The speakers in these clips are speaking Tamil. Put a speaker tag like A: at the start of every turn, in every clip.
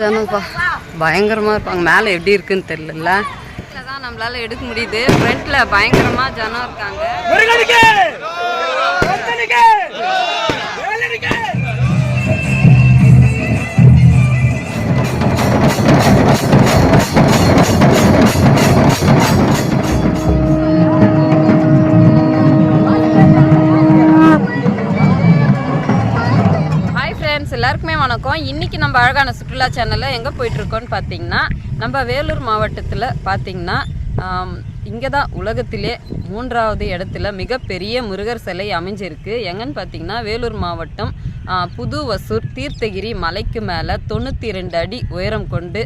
A: ஜனப்பா பயங்கரமாக இருப்பாங்க. மேலே எப்படி இருக்குன்னு தெரியல தான் நம்மளால எடுக்க முடியுது. ஃப்ரண்ட்ல பயங்கரமா ஜனம் இருக்காங்க. எல்லாருக்குமே வணக்கம். இன்னைக்கு நம்ம அழகான சுற்றுலா சேனலில் எங்கே போயிட்டுருக்கோன்னு பார்த்தீங்கன்னா நம்ம வேலூர் மாவட்டத்தில் பார்த்தீங்கன்னா இங்கே தான் உலகத்திலே மூன்றாவது இடத்துல மிகப்பெரிய முருகர் சிலை அமைஞ்சிருக்கு. எங்கன்னு பார்த்தீங்கன்னா வேலூர் மாவட்டம் புது வசூர் தீர்த்தகிரி மலைக்கு மேலே தொண்ணூற்றி ரெண்டு அடி உயரம் கொண்டு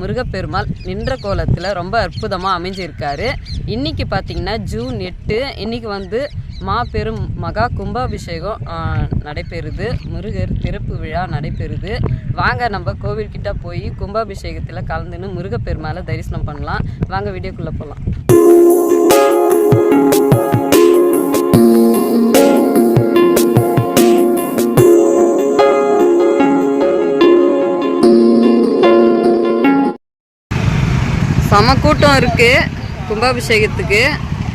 A: முருகப்பெருமாள் நின்ற கோலத்தில் ரொம்ப அற்புதமாக அமைஞ்சிருக்காரு. இன்றைக்கி பார்த்தீங்கன்னா ஜூன் எட்டு. இன்றைக்கி வந்து மாபெரும் மகா கும்பாபிஷேகம் நடைபெறுது. முருகர் திறப்பு விழா நடைபெறுது. வாங்க நம்ம கோவில்கிட்ட போய் கும்பாபிஷேகத்தில் கலந்துன்னு முருகப்பெருமாளை தரிசனம் பண்ணலாம். வாங்க வீடியோக்குள்ளே போகலாம் சமக்கூட்டம் கூட்டம் இருக்குது கும்பாபிஷேகத்துக்கு.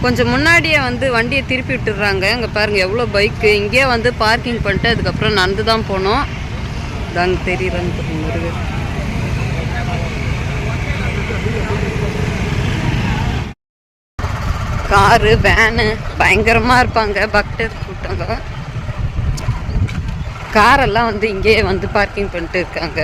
A: கொஞ்சம் முன்னாடியே வந்து வண்டியை திருப்பி விட்டுடுறாங்க. இங்கே பாருங்கள் எவ்வளோ பைக்கு இங்கேயே வந்து பார்க்கிங் பண்ணிட்டு அதுக்கப்புறம் நடந்து தான் போனோம். தாங்க தெரியுறாங்க முருகர். காரு வேனு பயங்கரமாக இருப்பாங்க பக்டர் கூட்டங்க. காரெல்லாம் வந்து இங்கேயே வந்து பார்க்கிங் பண்ணிட்டு இருக்காங்க.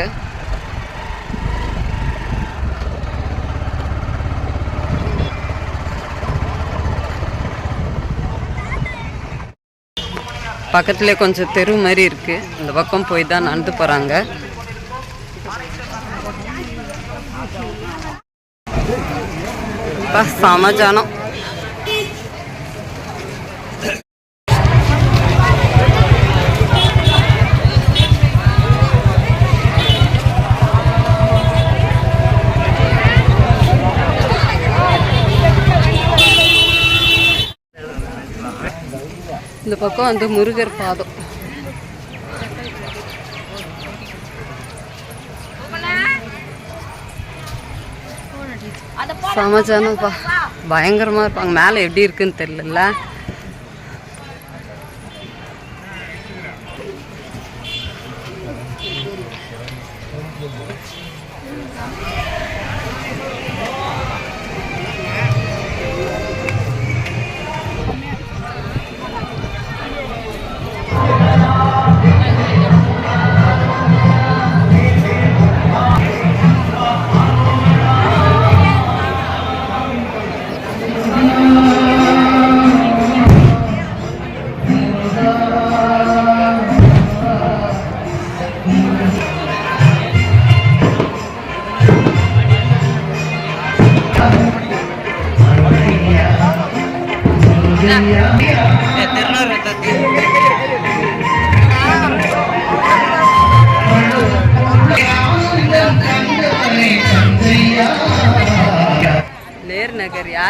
A: பக்கத்துல கொஞ்சம் தெரு மாதிரி இருக்கு. இந்த பக்கம் போய் தான் நடந்து போறாங்க. அப்பா, செம ஜனம். பக்கம் வந்து முருகர் பாதம். சமச்சானப்பா. பயங்கரமா இருப்பாங்க. மேலே எப்படி இருக்குன்னு தெரியல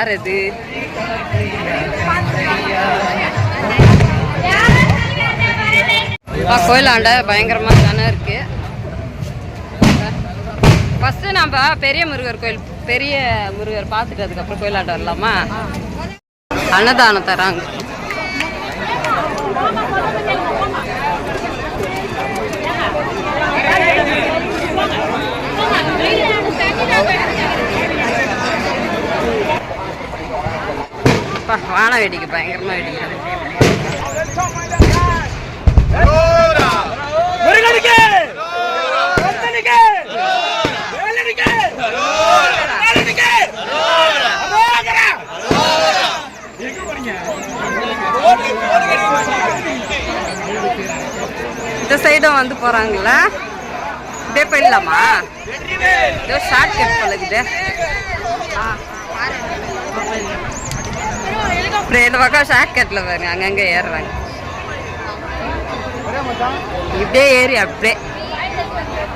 A: யார் அது அப்பா, கோயிலாண்ட பயங்கரமா தானே இருக்கு. ஃபர்ஸ்ட் நம்ம பெரிய முருகர் கோயில் பெரிய முருகர் பார்த்துட்டு அதுக்கப்புறம் கோயிலாண்ட வரலாமா? அன்னதானம் தராங்க. அப்பா, வான வேடிக்கை பயங்கரமா வெடிக்கிறது இந்த சைடும் வந்து போறாங்களா இப்படியே போயிடலாமா? ஏதோ ஷார்ட் கட் பழகுது அப்புறம் இந்த பக்கம் ஷார்ட் பாருங்க. அங்கங்கே ஏறுறாங்க. இப்படியே ஏறி அப்படியே.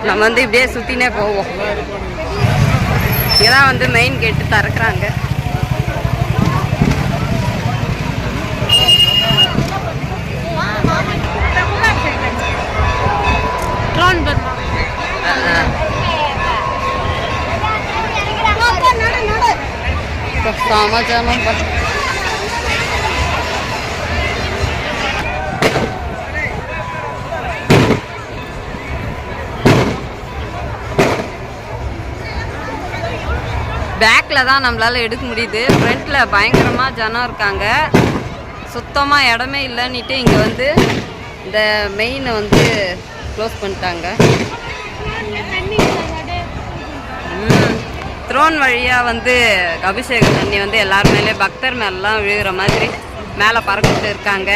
A: நம்ம வந்து இப்படியே சுற்றினே போவோம். இங்கே தான் வந்து மெயின் கேட்டு திறக்கிறாங்க. சமாச்சாரம் பண்ண. பேக்கில் தான் நம்மளால் எடுக்க முடியுது. ஃப்ரண்ட்டில் பயங்கரமாக ஜனம் இருக்காங்க. சுத்தமாக இடமே இல்லைன்னுட்டு இங்கே வந்து இந்த மெயினை வந்து க்ளோஸ் பண்ணிட்டாங்க. த்ரோன் வழியாக வந்து அபிஷேக தண்ணி வந்து எல்லார் மேலே பக்தர் மேலாம் விழுகிற மாதிரி மேலே பறக்கிட்டு இருக்காங்க.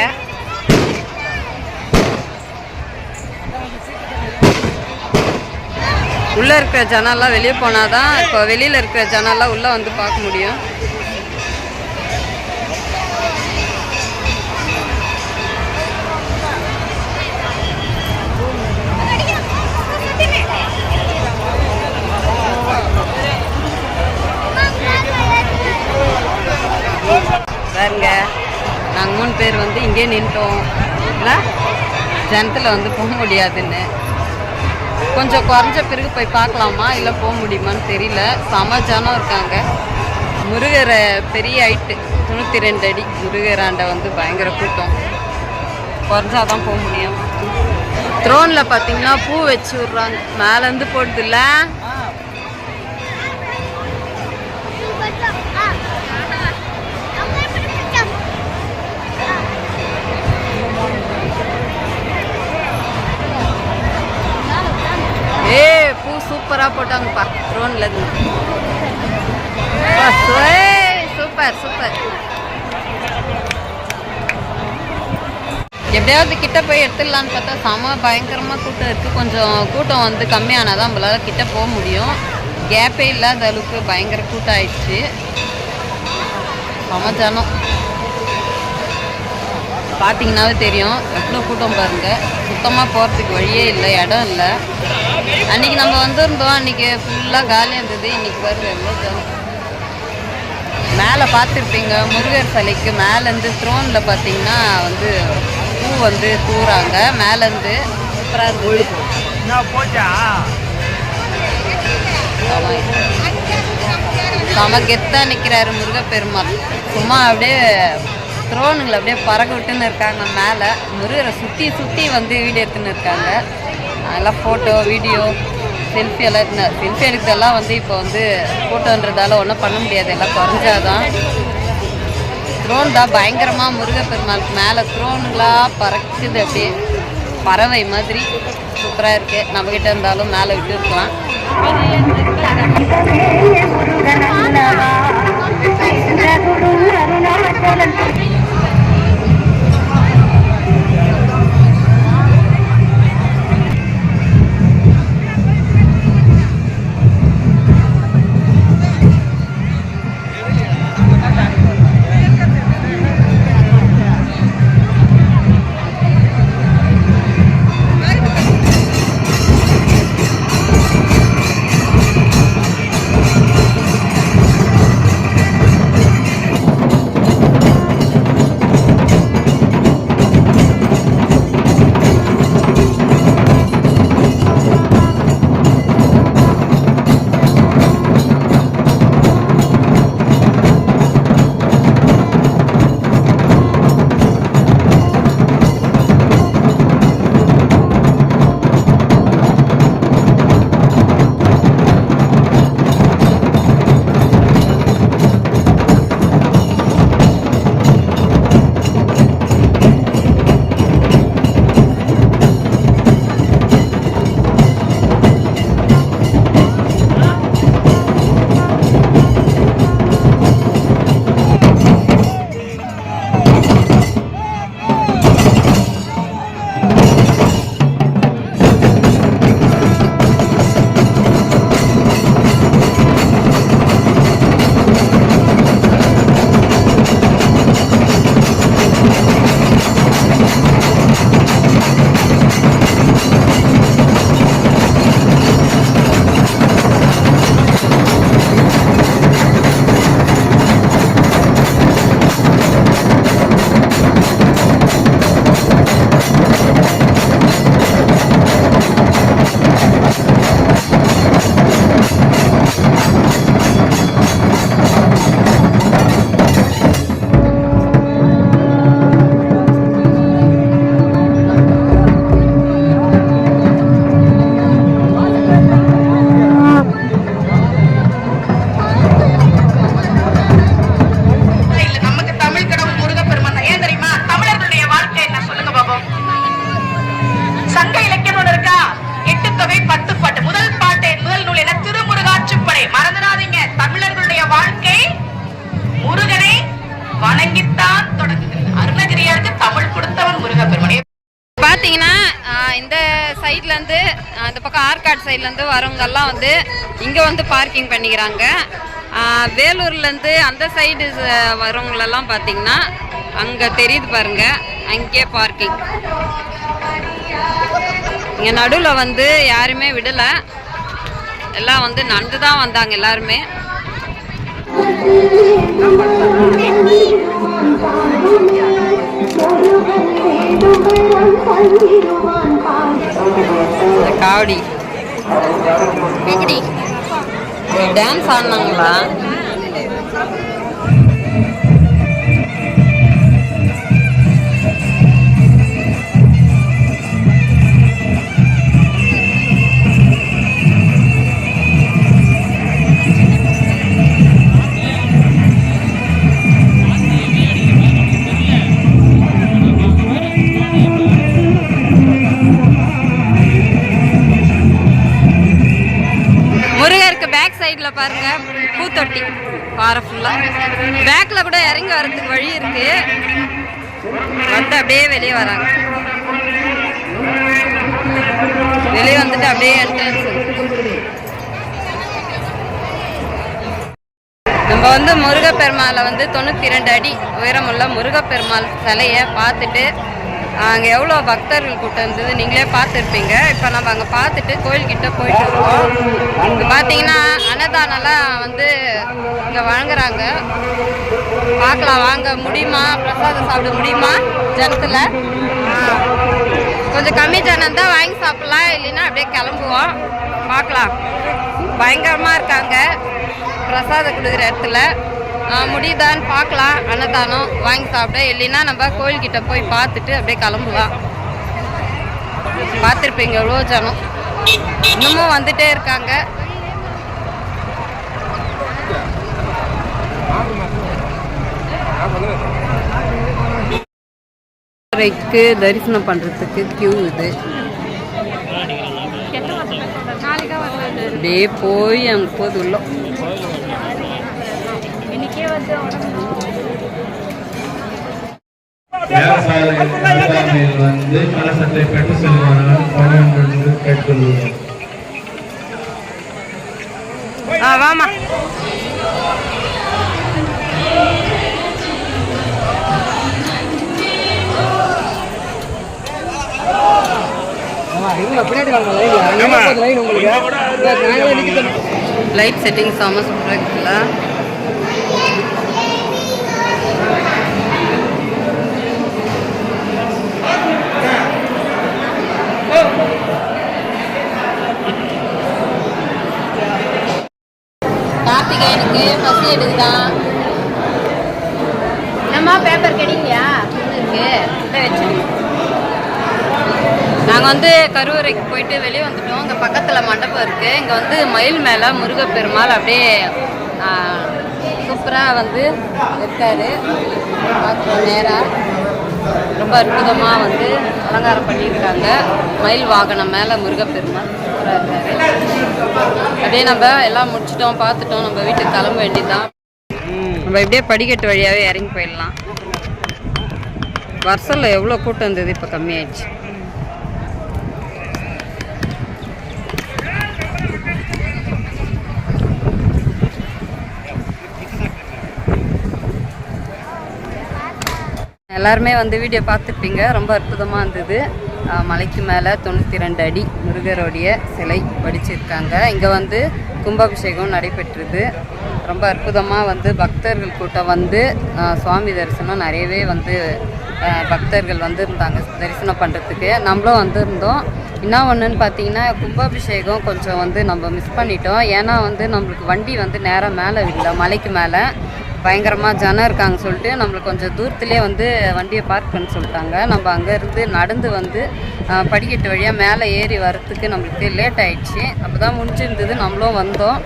A: உள்ளே இருக்கிற ஜனெல்லாம் வெளியே போனால் தான் இப்போ வெளியில் இருக்கிற ஜனெல்லாம் உள்ளே வந்து பார்க்க முடியும். பாருங்க நாங்கள் மூணு பேர் வந்து இங்கே நின்ட்டோம். இல்லை ஜனத்தில் வந்து போக முடியாதுன்னு. கொஞ்சம் குறைஞ்ச பிறகு போய் பார்க்கலாமா? இல்லை போக முடியுமான்னு தெரியல. சமஜானம் இருக்காங்க. முருகரை பெரிய ஹைட்டு தொண்ணூற்றி ரெண்டு அடி. முருகராண்டை வந்து பயங்கர கூட்டம். குறைஞ்சாதான் போக முடியும். த்ரோனில் பார்த்தீங்கன்னா பூ வச்சு விட்றாங்க. மேலேருந்து போடுதில்ல ஏ பூ சூப்பராக போட்டாங்கப்பா த்ரோன்ல இருந்து. Super super. எப்படியாவது கிட்ட போய் எடுத்துடலான்னு பார்த்தா செம பயங்கரமாக கூட்டம் இருக்குது கொஞ்சம் கூட்டம் வந்து கம்மியானால் தான் நம்மளால் கிட்ட போக முடியும். கேப்பே இல்லாத அளவுக்கு பயங்கர கூட்டம் ஆயிடுச்சு. செம ஜனம். பார்த்தீங்கன்னாவே தெரியும் எவ்வளோ கூட்டம் பாருங்கள் சுத்தமாக போகிறதுக்கு வழியே இல்லை இடம் இல்லை. அன்னைக்கு நம்ம வந்திருந்தோம். அன்னைக்கு ஃபுல்லாக காலியாக இருந்தது. இன்னைக்கு பாருங்க எவ்வளோ மேலே பார்த்துருப்பீங்க. முருகர் சிலைக்கு மேலேருந்து த்ரோனில் பார்த்தீங்கன்னா வந்து பூ வந்து தூறாங்க மேலேருந்து சூப்பராக இருந்தது செம கெத்தாக நிற்கிறாரு முருகப்பெருமாள் சும்மா அப்படியே த்ரோனுங்களை அப்படியே பறக்க விட்டுன்னு இருக்காங்க மேலே. முருகரை சுற்றி சுற்றி வந்து வீடியோ எடுத்துன்னு இருக்காங்க. அதெல்லாம் ஃபோட்டோ வீடியோ செல்ஃபி எல்லாம் எடுத்து செல்ஃபி எடுக்கிறதெல்லாம் வந்து இப்போ வந்து ஃபோட்டோன்றதால ஒன்றும் பண்ண முடியாது. எல்லாம் குறைஞ்சாதான். த்ரோன் தான் பயங்கரமாக முருகப்பெருமாளுக்கு மேலே த்ரோன்லாம் பறக்குது அப்படியே. பறவை மாதிரி சூப்பராக இருக்குது நம்மக்கிட்ட இருந்தாலும் மேலே விட்டு இருக்கலாம் வரவங்கெல்லாம் வந்து இங்கே வந்து பார்க்கிங் பண்ணிக்கிறாங்க. வேலூர்லேருந்து அந்த சைடு வரவங்களெல்லாம் பார்த்தீங்கன்னா அங்கே தெரியுது பாருங்க. அங்கேயே பார்க்கிங் இங்கே நடுவில் வந்து யாருமே விடலை. எல்லாம் வந்து நடந்து தான் வந்தாங்க எல்லாருமே. காவடி. டான்ஸ் ஆடினாங்களா? சைடில் பாருங்க பூத்தொட்டி. பாறை ஃபுல்லாக பேக்கில் கூட இறங்கி வர்றதுக்கு வழி இருக்கு. வந்து அப்படியே வெளியே வராங்க. வெளியே வந்துட்டு அப்படியே என்ட்ரன்ஸ் நம்ம வந்து முருகப்பெருமாளை வந்து தொண்ணூற்றி ரெண்டு அடி உயரமுள்ள முருகப்பெருமாள் சிலையை பார்த்துட்டு அங்கே எவ்வளோ பக்தர்கள் கூட்டம் இருந்தது? நீங்களே பார்த்துருப்பீங்க. இப்போ நம்ம அங்கே பார்த்துட்டு கோயில்கிட்ட போயிட்டு இருக்கோம் இங்கே பார்த்தீங்கன்னா அன்னதானம்லாம் வந்து இங்கே வழங்குறாங்க. பார்க்கலாம் வாங்க. முடியுமா? பிரசாதம் சாப்பிட முடியுமா? ஜனத்தில்? கொஞ்சம் கம்மி ஜனம் தான் வாங்கி சாப்பிட்லாம். இல்லைன்னா அப்படியே கிளம்புவோம். பார்க்கலாம். பயங்கரமாக இருக்காங்க. பிரசாதம் கொடுக்குற இடத்துல. முடியுதான்னு பார்க்கலாம். அன்னதானம் வாங்கி சாப்பிட. இல்லைன்னா நம்ம கோயில்கிட்ட போய் பார்த்துட்டு அப்படியே கிளம்பலாம் பார்த்துருப்பீங்க எவ்வளோ ஜனம். இன்னமும் வந்துட்டே இருக்காங்க. ரைக்கு தரிசனம் பண்ணுறதுக்கு கியூ இது. அப்படியே போய் அங்கே போது உள்ள.
B: விவசாயிகள் வந்து கலசத்தை பெற்று செல்வார்கள் பணம் என்று கேட்டுக்கொள்வோம்
A: ஆ வாமா லைட் செட்டிங் செம்ம சூப்பராக இருக்குல்ல கார்த்திகேயனுக்கு பசி எடுக்குதான் என்னம்மா பேப்பர் கிடைக்கலையா இருக்கு. நாங்கள் வந்து கருவறைக்கு போயிட்டு வெளியே வந்துட்டோம். இங்கே பக்கத்தில் மண்டபம் இருக்குது இங்கே வந்து மயில் மேலே முருகப்பெருமாள் அப்படியே சூப்பராக வந்து இருக்காரு. பார்க்குறோம் நேராக ரொம்ப அற்புதமாக வந்து அலங்காரம் பண்ணியிருக்காங்க. மயில் வாகனம் மேலே முருகப்பெருமாள் சூப்பராக இருக்காரு. அப்படியே நம்ம எல்லாம் முடிச்சிட்டோம் பார்த்துட்டோம். நம்ம வீட்டுக்கு கிளம்ப வேண்டியதுதான். நம்ம இப்படியே படிக்கட்டு வழியாகவே இறங்கி போயிடலாம். வருஷத்தில் எவ்வளோ கூட்டம் இருந்தது இப்போ கம்மியாயிடுச்சு. எல்லாருமே வந்து வீடியோ பார்த்துருப்பீங்க. ரொம்ப அற்புதமாக இருந்தது. மலைக்கு மேலே தொண்ணூற்றி ரெண்டு அடி முருகருடைய சிலை வடிச்சிருக்காங்க. இங்கே வந்து கும்பாபிஷேகம் நடைபெற்றது. ரொம்ப அற்புதமாக வந்து பக்தர்கள் கூட்டம் வந்து சுவாமி தரிசனம் நிறையவே வந்து பக்தர்கள் வந்து இருந்தாங்க தரிசனம் பண்ணுறதுக்கு நம்மளும் வந்திருந்தோம். என்ன ஒன்றுன்னு பார்த்தீங்கன்னா கும்பாபிஷேகம் கொஞ்சம் வந்து நம்ம மிஸ் பண்ணிட்டோம். ஏன்னா வந்து நம்மளுக்கு வண்டி வந்து நேராக மேலே விடல மலைக்கு மேலே. பயங்கரமாக ஜனம் இருக்காங்க சொல்லிட்டு நம்மளுக்கு கொஞ்சம் தூரத்துலேயே வந்து வண்டியை பார்க் பண்ண சொல்லிட்டாங்க. நம்ம அங்கேருந்து நடந்து வந்து படிக்கட்டு வழியாக மேலே ஏறி வரத்துக்கு நம்மளுக்கு லேட் ஆகிடுச்சு அப்போ தான் முடிஞ்சிருந்தது. நம்மளும் வந்தோம்.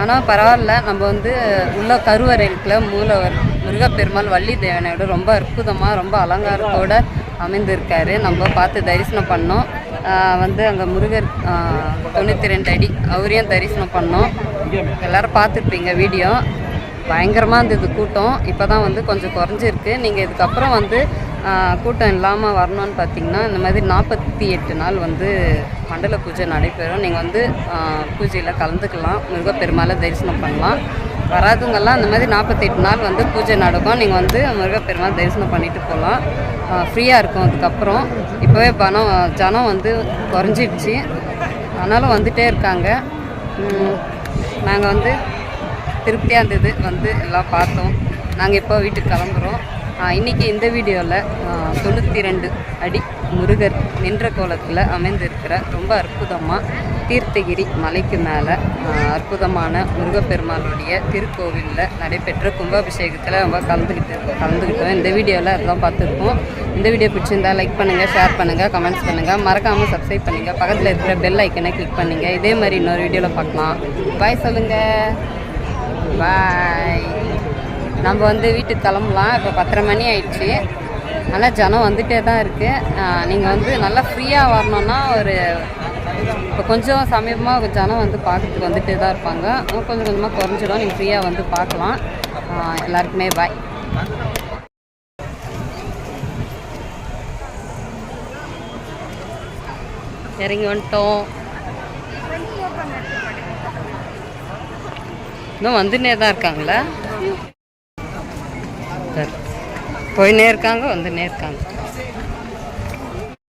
A: ஆனால் பரவாயில்ல. நம்ம வந்து உள்ள கருவறைக்குள்ள மூலவர் முருகப்பெருமாள் வள்ளி தேவனையோட ரொம்ப அற்புதமாக ரொம்ப அலங்காரத்தோட அமைந்திருக்காரு. நம்ம பார்த்து தரிசனம் பண்ணோம். வந்து அங்கே முருகர் தொண்ணூற்றி ரெண்டு அடி அவரையும் தரிசனம் பண்ணோம். எல்லோரும் பார்த்துருப்பீங்க வீடியோ. பயங்கரமாக இருந்தது கூட்டம். இப்போ தான் வந்து கொஞ்சம் குறைஞ்சிருக்கு. நீங்கள் இதுக்கப்புறம் வந்து கூட்டம் இல்லாமல் வரணும்னு பார்த்தீங்கன்னா இந்த மாதிரி நாற்பத்தி எட்டு நாள் வந்து மண்டல பூஜை நடைபெறும். நீங்கள் வந்து பூஜையில் கலந்துக்கலாம். முருகப்பெருமாளை தரிசனம் பண்ணலாம். வராதவங்கெல்லாம் அந்த மாதிரி நாற்பத்தெட்டு நாள் வந்து பூஜை நடக்கும். நீங்கள் வந்து முருகப்பெருமாள் தரிசனம் பண்ணிட்டு போகலாம் ஃப்ரீயாக இருக்கும் அதுக்கப்புறம் இப்போவே பணம் ஜனம் வந்து குறைஞ்சிடுச்சு. ஆனாலும் வந்துகிட்டே இருக்காங்க. நாங்கள் வந்து திருப்தியாக இருந்தது. வந்து எல்லாம் பார்த்தோம். நாங்கள் இப்போ வீட்டுக்கு கிளம்புறோம். இன்றைக்கி இந்த வீடியோவில் தொண்ணூற்றி ரெண்டு அடி முருகர் நின்ற கோலத்தில் அமைந்திருக்கிற ரொம்ப அற்புதமாக தீர்த்தகிரி மலைக்கு மேலே அற்புதமான முருகப்பெருமானுடைய திருக்கோவிலில் நடைபெற்ற கும்பாபிஷேகத்தில் நம்ம கலந்துக்கிட்டு கலந்துக்கிட்டோம் இந்த வீடியோவில் அதெல்லாம் பார்த்துருக்கோம் இந்த வீடியோ பிடிச்சிருந்தா லைக் பண்ணுங்கள் ஷேர் பண்ணுங்கள் கமெண்ட்ஸ் பண்ணுங்கள் மறக்காமல் சப்ஸ்கிரைப் பண்ணுங்கள் பக்கத்தில் இருக்கிற பெல் ஐக்கனை கிளிக் பண்ணுங்கள் இதே மாதிரி இன்னொரு வீடியோவில் பார்க்கலாம். பாய் சொல்லுங்கள் பாய் நம்ம வந்து வீட்டுக்கு கிளம்பலாம். இப்போ பத்தரை மணி ஆயிடுச்சு. ஆனால் ஜனம் வந்துட்டே தான் இருக்குது நீங்கள் வந்து நல்லா ஃப்ரீயாக வரணுன்னா ஒரு இப்போ கொஞ்சம் சமீபமாக ஜனம் வந்து பார்க்கறதுக்கு வந்துட்டே தான் இருப்பாங்க. இன்னும் கொஞ்சம் கொஞ்சமாக குறைஞ்சிடும். நீங்கள் ஃப்ரீயாக வந்து பார்க்கலாம். எல்லாருக்குமே பாய் இறங்கி வந்துட்டோம். இன்னும் வந்துன்னே தான் இருக்காங்களா? சரி. போயின்னே இருக்காங்க வந்துன்னே இருக்காங்க.